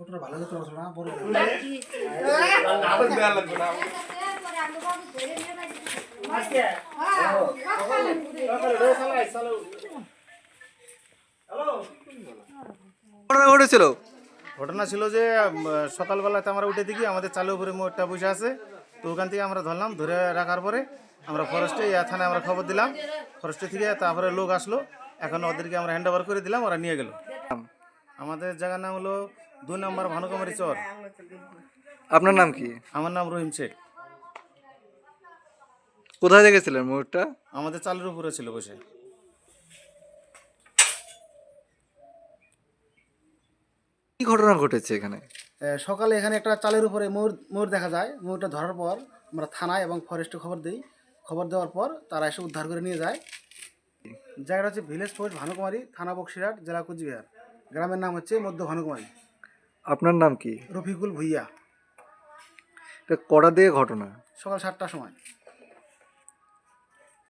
ওটা ভালো করে না বড় ঘটনা ঘটেছিল? ঘটনা ছিল যে সকালবেলাতে আমরা উঠে দেখি আমাদের চালু উপরে মোটটা বসে আছে। তো ওখান থেকে আমরা ধরলাম ধরে রাখার পরে আমরা ফরেস্টে ইয়া থানায় আমরা খবর দিলাম। ফরেস্টে থেকে তারপরে লোক আসলো। এখন ওদেরকে আমরা হ্যান্ড ওভার করে দিলাম ওরা নিয়ে গেল। আমাদের জায়গার নাম হলো দুই নম্বর ভানুকুমারী চর। আপনার নাম কি? আমার নাম রহিম শেখ। কোথায় দেখেছিলেন ময়ূরটা আমাদের চালের উপরে ছিল বসে। কি ঘটনা ঘটেছে এখানে? সকালে এখানে একটা চালের উপরে ময়ূর ময়ূর দেখা যায়। ময়ূরটা ধরার পর আমরা থানায় এবং ফরেস্টে খবর দিই। খবর দেওয়ার পর তারা এসে উদ্ধার করে নিয়ে যায়। জায়গাটা হচ্ছে ভিলেজ পোস্ট ভানুকুমারী থানা বক্সিরহাট জেলা কুচবিহার। গ্রামের নাম হচ্ছে মধ্য ভানুকুমারী। আপনার নাম কি? রফিকুল ভুইয়া। এটা কটা দিয়ে ঘটনা। সকাল সাতটার সময়।